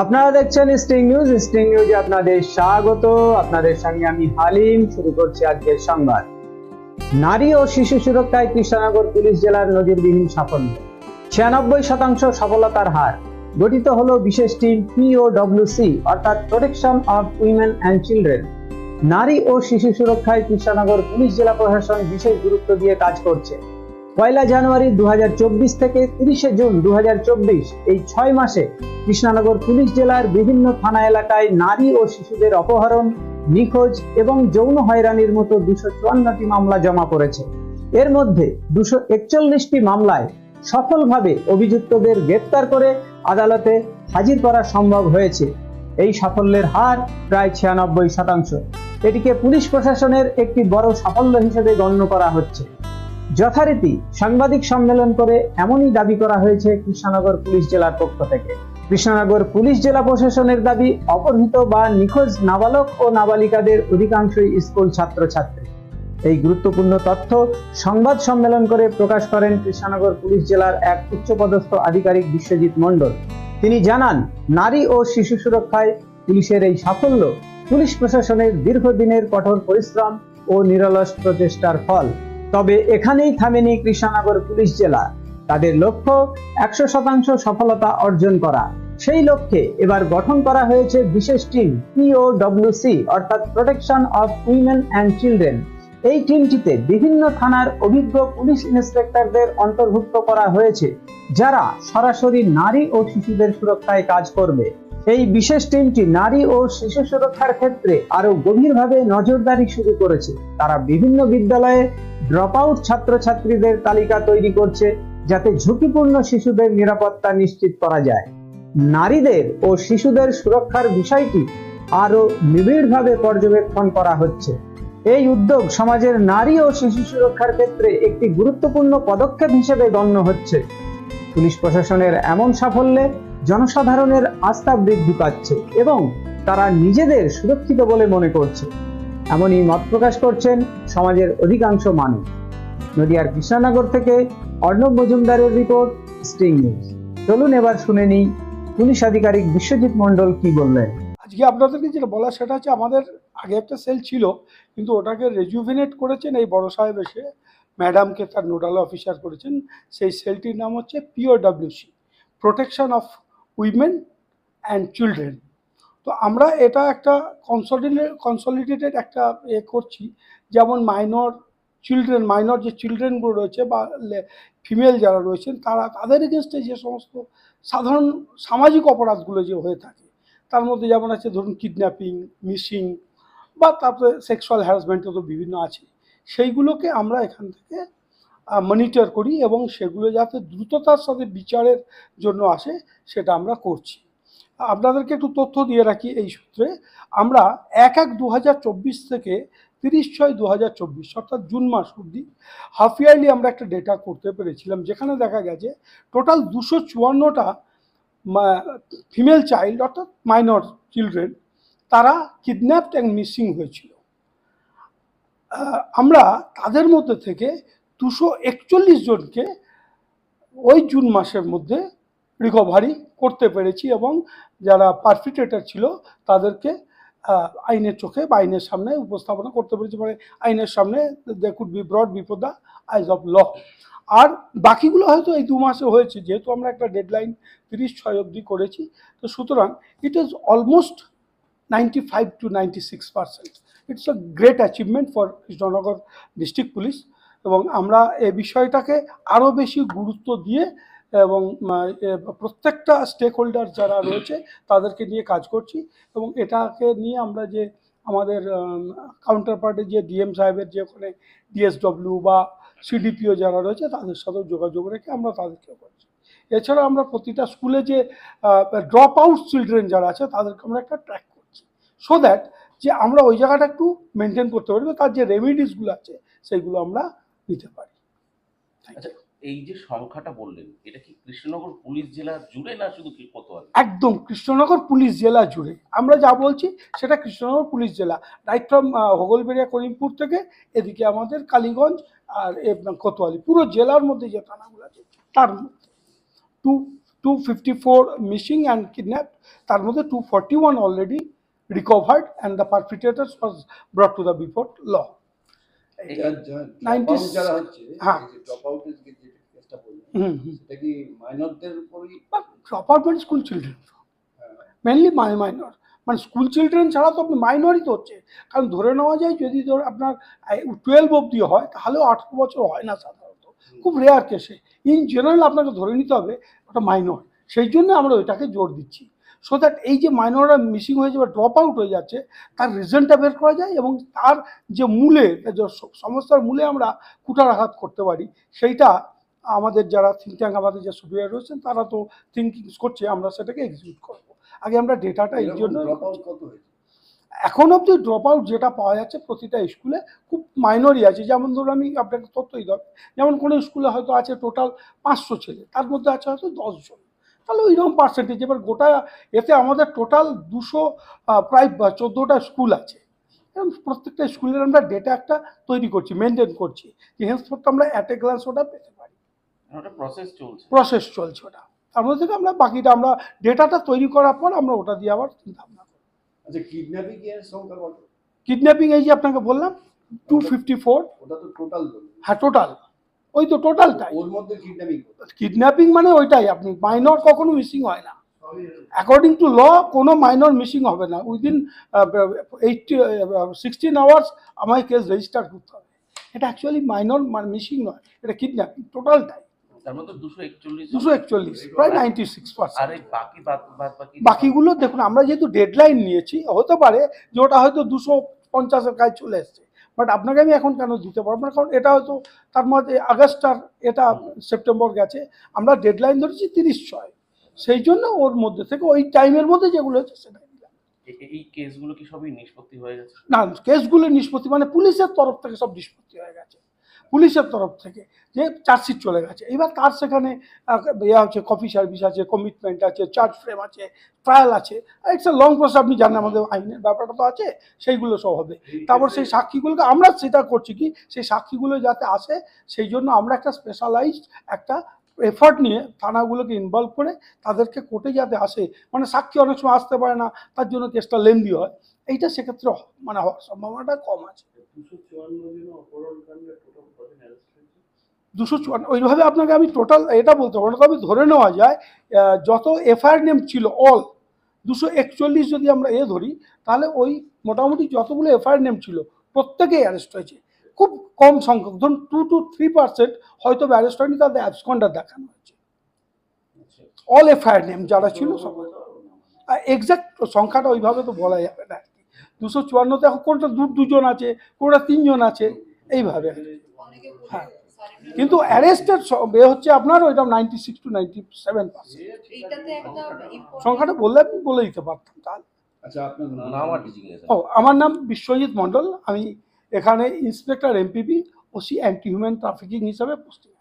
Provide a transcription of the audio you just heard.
আপনারা দেখছেন sting news sting নিউজে আপনাদের স্বাগত। আপনাদের সঙ্গে আমি হালিম। শুরু করছি আজকের সংবাদ। নারী ও শিশু সুরক্ষায় কৃষ্ণনগর পুলিশ জেলার নজিরবিহীন সাফল্য। ছিয়ানব্বই শতাংশ সফলতার হার। গঠিত হলো বিশেষ team P O W C অর্থাৎ protection of women and children নারী ও শিশু সুরক্ষায় কৃষ্ণনগর পুলিশ জেলা প্রশাসন বিশেষ গুরুত্ব দিয়ে কাজ করছে। পয়লা জানুয়ারি দু হাজার চব্বিশ থেকে তিরিশে জুন দু হাজার চব্বিশ, এই ছয় মাসে কৃষ্ণনগর পুলিশ জেলার বিভিন্ন থানা এলাকায় নারী ও শিশুদের অপহরণ, নিখোঁজ এবং যৌন হয়রানির মতো দুশো চুয়ান্নটি মামলা জমা পড়েছে। এর মধ্যে দুশো একচল্লিশটি মামলায় সফলভাবে অভিযুক্তদের গ্রেপ্তার করে আদালতে হাজির করা সম্ভব হয়েছে। এই সাফল্যের হার প্রায় ছিয়ানব্বই শতাংশ। এটিকে পুলিশ প্রশাসনের একটি বড় সাফল্য হিসেবে গণ্য করা হচ্ছে। যথারীতি সাংবাদিক সম্মেলন করে এমনই দাবি করা হয়েছে কৃষ্ণনগর পুলিশ জেলার পক্ষ থেকে। কৃষ্ণনগর পুলিশ জেলা প্রশাসনের দাবি, অপহৃত বা নিখোঁজ নাবালক ও নাবালিকাদের অধিকাংশই স্কুল ছাত্রছাত্রী। এই গুরুত্বপূর্ণ তথ্য সংবাদ সম্মেলন করে প্রকাশ করেন কৃষ্ণনগর পুলিশ জেলার এক উচ্চপদস্থ আধিকারিক বিশ্বজিৎ মণ্ডল। তিনি জানান, নারী ও শিশু সুরক্ষায় পুলিশের এই সাফল্য পুলিশ প্রশাসনের দীর্ঘদিনের কঠোর পরিশ্রম ও নিরলস প্রচেষ্টার ফল। তবে এখানেই থামেনি কৃষ্ণনগর পুলিশ জেলা। তাদের লক্ষ্য একশো শতাংশ সফলতা অর্জন করা। সেই লক্ষ্যে এবার গঠন করা হয়েছে বিশেষ team, P O W C, অর্থাৎ protection of women and children. এই টিমটিতে বিভিন্ন থানার অভিজ্ঞ পুলিশ ইন্সপেক্টরদের অন্তর্ভুক্ত করা হয়েছে, যারা সরাসরি নারী ও শিশুদের সুরক্ষায় কাজ করবে। এই বিশেষ টিমটি নারী ও শিশু সুরক্ষার ক্ষেত্রে আরও গভীরভাবে নজরদারি শুরু করেছে। তারা বিভিন্ন বিদ্যালয়ে ড্রপ আউট ছাত্রছাত্রীদের তালিকা তৈরি করছে যাতে ঝুঁকিপূর্ণ শিশুদের নিরাপত্তা নিশ্চিত করা যায়। নারীদের ও শিশুদের সুরক্ষার বিষয়টি আরও নিবিড়ভাবে পর্যবেক্ষণ করা হচ্ছে। এই উদ্যোগ সমাজের নারী ও শিশু সুরক্ষার ক্ষেত্রে একটি গুরুত্বপূর্ণ পদক্ষেপ হিসেবে গণ্য হচ্ছে। পুলিশ প্রশাসনের এমন সাফল্যে জনসাধারণের আস্থা বৃদ্ধি পাচ্ছে এবং তারা নিজেদের সুরক্ষিত বলে মনে করছে। এমনই মত প্রকাশ করছেন সমাজের অধিকাংশ মানুষ। নদিয়ার কৃষ্ণনগর থেকে অর্ণব মজুমদারের রিপোর্ট স্টিং নিউজ। চলুন এবার শুনে নিই পুলিশ আধিকারিক বিশ্বজিৎ মণ্ডল কি বললেন। আজকে আপনাদেরকে যেটা বলা সেটা হচ্ছে, আমাদের আগে একটা সেল ছিল, কিন্তু ওটাকে রেজুভিনেট করেছেন এই বড় সাহেব এসে। ম্যাডামকে তার নোডাল অফিসার করেছেন, সেই সেলটির নাম হচ্ছে P O W C protection of women and children তো আমরা এটা একটা কনসলিডে কনসলিডেটেড একটা এ করছি, যেমন মাইনর চিলড্রেন মাইনর যে চিলড্রেনগুলো রয়েছে বা ফিমেল যারা রয়েছেন, তারা তাদের এগেনস্টে যে সমস্ত সাধারণ সামাজিক অপরাধগুলো যে হয়ে থাকে, তার মধ্যে যেমন আছে ধরুন কিডন্যাপিং মিসিং বা তারপরে সেক্সুয়াল হ্যারাসমেন্টও তো বিভিন্ন আছে। সেইগুলোকে আমরা এখান থেকে মনিটর করি এবং সেগুলো যাতে দ্রুততার সাথে বিচারের জন্য আসে, সেটা আমরা করছি। আপনাদেরকে একটু তথ্য দিয়ে রাখি এই সূত্রে। আমরা এক এক দু থেকে তিরিশ ছয় দু হাজার অর্থাৎ জুন মাস অবধি হাফ ইয়ারলি আমরা একটা ডেটা করতে পেরেছিলাম, যেখানে দেখা গেছে টোটাল দুশো চুয়ান্নটা ফিমেল চাইল্ড অর্থাৎ মাইনর চিলড্রেন তারা কিডন্যাপড অ্যান্ড মিসিং হয়েছিল। আমরা তাদের মধ্যে থেকে দুশো একচল্লিশ জনকে ওই জুন মাসের মধ্যে রিকভারি করতে পেরেছি এবং যারা পারফিটেটার ছিল তাদেরকে আইনের চোখে বা আইনের সামনে উপস্থাপনা করতে পেরেছি। মানে আইনের সামনে they could be brought before the eyes of law আর বাকিগুলো হয়তো এই দু মাসে হয়েছে, যেহেতু আমরা একটা ডেডলাইন তিরিশ ছয় অবধি করেছি, তো সুতরাং it is almost ninety five to ninety six percent it's a great achievement for Krishnanagar district police এবং আমরা এ বিষয়টাকে আরও বেশি গুরুত্ব দিয়ে এবং প্রত্যেকটা স্টেক হোল্ডার যারা রয়েছে তাদেরকে নিয়ে কাজ করছি। এবং এটাকে নিয়ে আমরা যে আমাদের কাউন্টার পার্টে যে ডিএম সাহেবের যে ওখানে ডিএসডব্লিউ বা সিডিপিও যারা রয়েছে তাদের সাথেও যোগাযোগ রেখে আমরা তাদেরকেও করছি। এছাড়া আমরা প্রতিটা স্কুলে যে ড্রপ আউট চিলড্রেন যারা আছে তাদেরকে আমরা একটা ট্র্যাক করছি। সো দ্যাট যে আমরা ওই জায়গাটা একটু মেনটেন করতে পারি তার যে রেমিডিসগুলো আছে সেইগুলো আমরা নিতে পারি। আচ্ছা এই যে সংখ্যাটা বললেন এটা কি কৃষ্ণনগর পুলিশ জেলা জুড়ে না শুধু কোতোয়ালি? একদম কৃষ্ণনগর পুলিশ জেলা জুড়ে। আমরা যা বলছি সেটা কৃষ্ণনগর পুলিশ জেলা। রাইট ফ্রম হোগলবেড়িয়া করিমপুর থেকে এদিকে আমাদের কালীগঞ্জ আর কোতোয়ালি। পুরো জেলার মধ্যে যে থানাগুলো আছে তার মধ্যে। Two two fifty four missing and kidnap তার মধ্যে two forty one already before law যার- যার Ninety- drop out যারা হচ্ছে হ্যাঁ। ড্রপ আউটের যে কেসটা বললেন হুম হুম। সেটা কি মাইনরদের উপরই? ড্রপ আউট মানে school children mainly my minor মানে স্কুল চিলড্রেন ছাড়া তো মাইনরই তো হচ্ছে। কারণ ধরে নেওয়া যায় যদি ধর আপনার টুয়েলভ অবধি হয় তাহলেও আঠেরো বছর হয় না সাধারণত। খুব রেয়ার কেসে ইন জেনারেল আপনাকে ধরে নিতে হবে ওটা মাইনর সেই জন্য আমরা ওইটাকে জোর দিচ্ছি। সো দ্যাট এই যে মাইনররা মিসিং হয়ে যাবে ড্রপ আউট হয়ে যাচ্ছে তার রিজনটা বের করা যায় এবং তার যে মূলে সমস্যার মূলে আমরা কুঠারাঘাত করতে পারি সেইটা আমাদের যারা থিঙ্ক ট্যাঙ্ক আমাদের যে সুপিরিয়ার রয়েছেন তারা তো থিঙ্কিং করছে আমরা সেটাকে এক্সিকিউট করব। আগে আমরা ডেটাটা এই জন্য এখন অবধি ড্রপ আউট যেটা পাওয়া যাচ্ছে প্রতিটা স্কুলে খুব মাইনরই আছে। যেমন ধরুন আমি আপনাকে তথ্যই দেব যেমন কোনো স্কুলে হয়তো আছে টোটাল পাঁচশো ছেলে তার মধ্যে আছে হয়তো দশজন। তাহলে ওইরকম পার্সেন্টেজ এবার গোটা এতে আমাদের টোটাল দুশো প্রায় চোদ্দোটা স্কুল আছে। এবং প্রত্যেকটা স্কুলের আমরা ডেটা একটা তৈরি করছি মেনটেন করছি। যে হেন্সফোর্থ আমরা অ্যাট এ গ্লান্স ওটা পেতে পারি। ওটা প্রসেস চলছে। প্রসেস চলছে ওটা। তার মধ্যে থেকে আমরা বাকিটা আমরা ডেটাটা তৈরি করার পর আমরা ওটা দিয়ে আবার চিন্তা ভাবনা করব আচ্ছা কিডন্যাপিং এর সংখ্যা কত? কিডন্যাপিং এই যে আপনাকে বললাম টু ফিফটি ফোর ওটা তো টোটাল হ্যাঁ টোটাল ওই তো টোটালটাই। ওর মধ্যে কিডন্যাপিং কিডন্যাপিং মানে ওইটাই আপনি মাইনর কখনো মিসিং হয় না। অ্যাকর্ডিং টু ল কোনো মাইনর মিসিং হবে না। উইদিন এইটটি সিক্সটিন আওয়ার্স আমায় কেস রেজিস্টার করতে হবে। এটা অ্যাকচুয়ালি মাইনর মিসিং নয় এটা কিডন্যাপিং টোটালটাই। বাকিগুলো দেখুন আমরা যেহেতু ডেডলাইন নিয়েছি হতে পারে যে ওটা হয়তো দুশো পঞ্চাশের কাজ চলে এসছে। বাট আপনাকে আমি এখন কেন দিতে পারব না? কারণ এটা হয়তো তার মধ্যে আগস্ট আর এটা সেপ্টেম্বর গেছে। আমরা ডেডলাইন ধরেছি তিরিশ ছয় সেই জন্য ওর মধ্যে থেকে ওই টাইমের মধ্যে যেগুলো হচ্ছে এ- এই কেসগুলো কি সবই নিষ্পত্তি হয়ে গেছে? না কেসগুলো নিষ্পত্তি মানে পুলিশের তরফ থেকে সব নিষ্পত্তি হয়ে গেছে। পুলিশের তরফ থেকে যে চার্জশিট চলে গেছে। এবার তার সেখানে ইয়ে হচ্ছে কফি সার্ভিস আছে কমিটমেন্ট আছে চার্জ ফ্রেম আছে ট্রায়াল আছে। ইটস এ লং প্রসেস আপনি জানেন আমাদের আইনের ব্যাপারটা তো আছে, সেইগুলো সব হবে। তারপর সেই সাক্ষীগুলোকে আমরা সেটা করছি কি, সেই সাক্ষীগুলো যাতে আসে, সেই জন্য আমরা একটা স্পেশালাইজড একটা এফার্ট নিয়ে থানাগুলোকে ইনভলভ করে তাদেরকে কোর্টে যাতে আসে। মানে সাক্ষী অনেক সময় আসতে পারে না, তার জন্য কেসটা লেন্দি হয়। এইটা সেক্ষেত্রে মানে হওয়ার সম্ভাবনাটা কম আছে দুশো চুয়ান্ন জন অপহরণ কাণ্ডে টোটাল কজন অ্যারেস্ট হয়েছে দুশো চুয়ান্ন, ওইভাবে আপনাকে আমি টোটাল এটা বলতে পারব না, তবে ধরে নেওয়া যায় যত এফআইআর নেম ছিল অল দুশো একচল্লিশ যদি আমরা এ ধরি, তাহলে ওই মোটামুটি যতগুলো এফআইআর নেম ছিল প্রত্যেকেই অ্যারেস্ট হয়েছে। খুব কম সংখ্যক, ধরুন টু টু থ্রি পার্সেন্ট হয়তো অ্যারেস্ট হয়নি, তাদের অ্যাবসকন্ডার দেখানো হয়েছে। অল এফআইআর নেম যারা ছিল সবাই এক্সাক্ট সংখ্যাটা ওইভাবে তো বলা যাবে না দুশো চুয়ান্নতে এখন কোনটা দু, দুজন আছে, কোনটা তিনজন আছে, এইভাবে। হ্যাঁ। কিন্তু অ্যারেস্টের বে হচ্ছে আপনার ওইটা ninety six to ninety seven সংখ্যাটা বললে আপনি বলে দিতে পারতাম তাহলে। আচ্ছা ও আমার নাম বিশ্বজিৎ মণ্ডল। আমি এখানে inspector M P P O C anti human trafficking হিসাবে পোস্টিং।